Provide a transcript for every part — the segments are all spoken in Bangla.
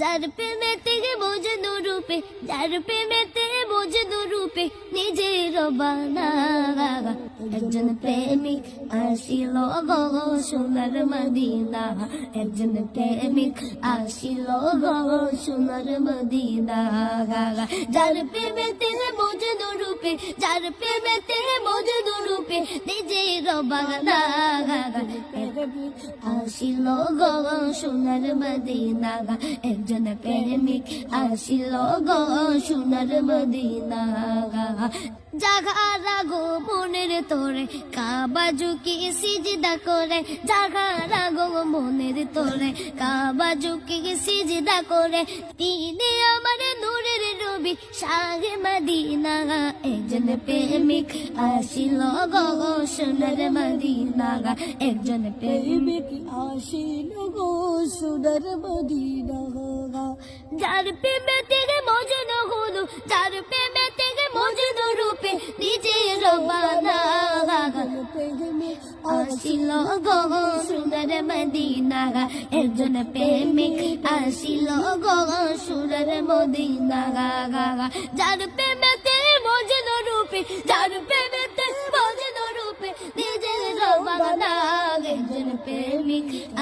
যার প্রেমেতে বোঝে রূপে যার প্রেমেতে বোঝে রূপে নিজের বানা একজন প্রেমিক আসিল গো সোনার মদিনা। একজন প্রেমিক আসিল গো সোনার মদিনা। যার প্রেমেতে বোঝে রূপে যার প্রেমেতে বোঝে রূপে নিজের বানা আসিল গো মদিনা একজন প্রেমিক আসিল গো মদিনা জাগারা গো মনের তোরে, কাবা ঝুঁকি সিজদা করে। জাগারা গো মনের তোরে, কাবা ঝুঁকি সিজদা করে। তিনি আমার নূরের নবী শাহে মদিনা একজন প্রেমিক আসিল গো সোনার মদিনা একজন প্রেমিক আসিল গো সোনার মদিনা যার প্রেমে থেকে মজন হলো যার প্রেমে থেকে মজন রূপে নিজের বানা প্রেমিক আসিল গো সুন্দর মদিনা, একজন প্রেমিক আসিল গো সুন্দর মদিনা। যার প্রেমেতে মজন রূপে, যার প্রেমেতে মজন রূপে নিজের রবানা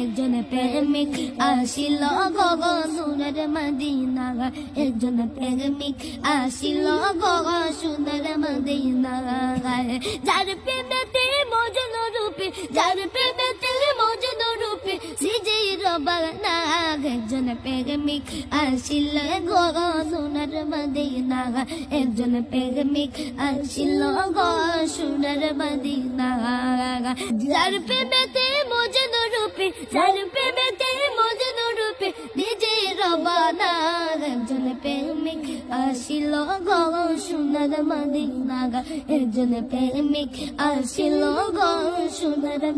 একজন প্রেমিক, আসিল গগ সুন্দর মদিনা একজন প্রেমিক, আসিল গগ সুন্দর মদিনা যার প্রেমেতে মজন রূপে, যার প্রেমেতে মজন রূপে সিজেই রবানা একজন প্রেমিক, আসিল গগ সুন্দর মদিনা একজন প্রেমিক, আসিল গো সোনার মদিনা যার প্রেমেতে রূপে রূপে নিজে রবানা। একজন প্রেমিক আসিল গো সোনার মদিনা একজন প্রেমিক আসিল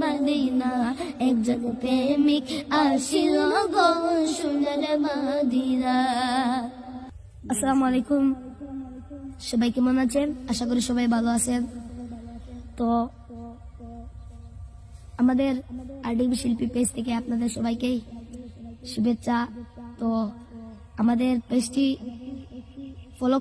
মদিনা একজন প্রেমিক আসিল মদিনা আসসালামু আলাইকুম। সবাই কেমন আছেন? আশা করি সবাই ভালো আছেন। তো আমাদের আরডিবি শিল্পী পেজ থেকে আপনাদের সবাইকে শুভেচ্ছা। তো আমাদের পেজটি ফলো